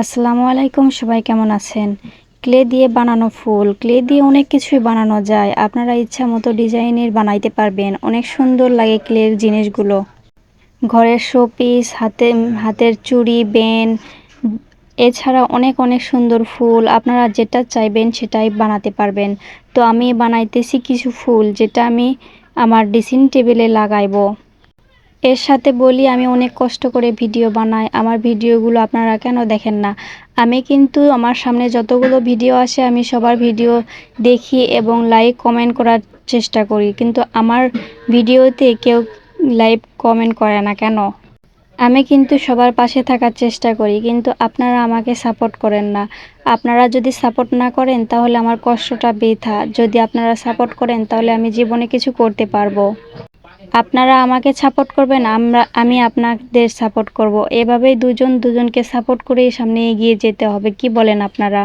আসসালামু আলাইকুম, সবাই কেমন আছেন? ক্লে দিয়ে বানানো ফুল, ক্লে দিয়ে অনেক কিছুই বানানো যায়। আপনারা ইচ্ছা মতো ডিজাইনের বানাইতে পারবেন। অনেক সুন্দর লাগে ক্লের জিনিসগুলো। ঘরের শোপিস, হাতে, হাতের চুড়ি, বেন, এছাড়া অনেক অনেক সুন্দর ফুল। আপনারা যেটা চাইবেন সেটাই বানাতে পারবেন। তো আমি বানাইতেছি কিছু ফুল, যেটা আমি আমার ড্রেসিং টেবিলে লাগাইবো। এর সাথে বলি, আমি অনেক কষ্ট করে ভিডিও বানাই। আমার ভিডিওগুলো আপনারা কেন দেখেন না? আমি কিন্তু আমার সামনে যতগুলো ভিডিও আসে, আমি সবার ভিডিও দেখি এবং লাইক কমেন্ট করার চেষ্টা করি। কিন্তু আমার ভিডিওতে কেউ লাইভ কমেন্ট করে না কেন? আমি কিন্তু সবার পাশে থাকার চেষ্টা করি, কিন্তু আপনারা আমাকে সাপোর্ট করেন না। আপনারা যদি সাপোর্ট না করেন, তাহলে আমার কষ্টটা বৃথা। যদি আপনারা সাপোর্ট করেন, তাহলে আমি জীবনে কিছু করতে পারব। আপনারা আমাকে সাপোর্ট করবেন, আমরা, আমি আপনাদের সাপোর্ট করব। এভাবেই দুজন দুজনকে সাপোর্ট করেই সামনে এগিয়ে যেতে হবে, কি বলেন আপনারা?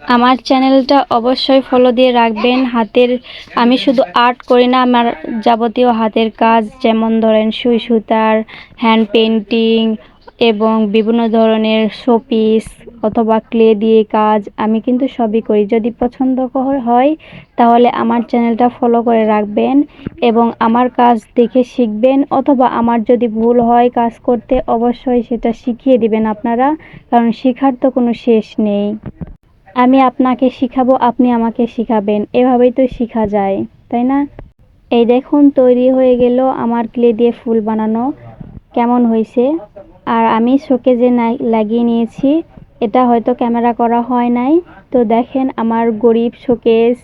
আমার চ্যানেলটা অবশ্যই ফলো দিয়ে রাখবেন, হাতের, আমি শুধু আর্ট করি না, আমার যাবতীয় হাতের কাজ, যেমন ধরেন সুই সুতার হ্যান্ড পেন্টিং এবং বিভিন্ন ধরনের শোপিস অথবা ক্লে দিয়ে কাজ, আমি কিন্তু সবই করি। যদি পছন্দ হয়, তাহলে আমার চ্যানেলটা ফলো করে রাখবেন এবং আমার কাজ দেখে শিখবেন অথবা আমার যদি ভুল হয় কাজ করতে, অবশ্যই সেটা শিখিয়ে দিবেন আপনারা, কারণ শেখার তো কোনো শেষ নেই। আমি আপনাকে শিখাবো, আপনি আমাকে শিখাবেন। এভাবেই তো শেখা যায়, তাই না? এই দেখুন, তৈরি হয়ে গেল আমার ক্লে দিয়ে ফুল বানানো। কেমন হয়েছে? আর আমি শোকেজে লাগিয়ে নিয়েছি। এটা হয়তো ক্যামেরা করা হয় নাই। তো দেখেন আমার গরিব শোকেস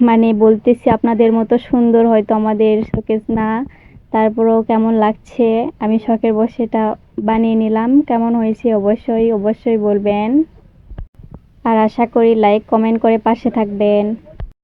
মানে বলতেছি আপনাদের মতো সুন্দর হয়তো আমাদের শোকেস না। তারপরেও কেমন লাগছে? আমি শখের বসে এটা বানিয়ে নিলাম। কেমন হয়েছে? অবশ্যই অবশ্যই বলবেন। আর আশা করি লাইক কমেন্ট করে পাশে থাকবেন।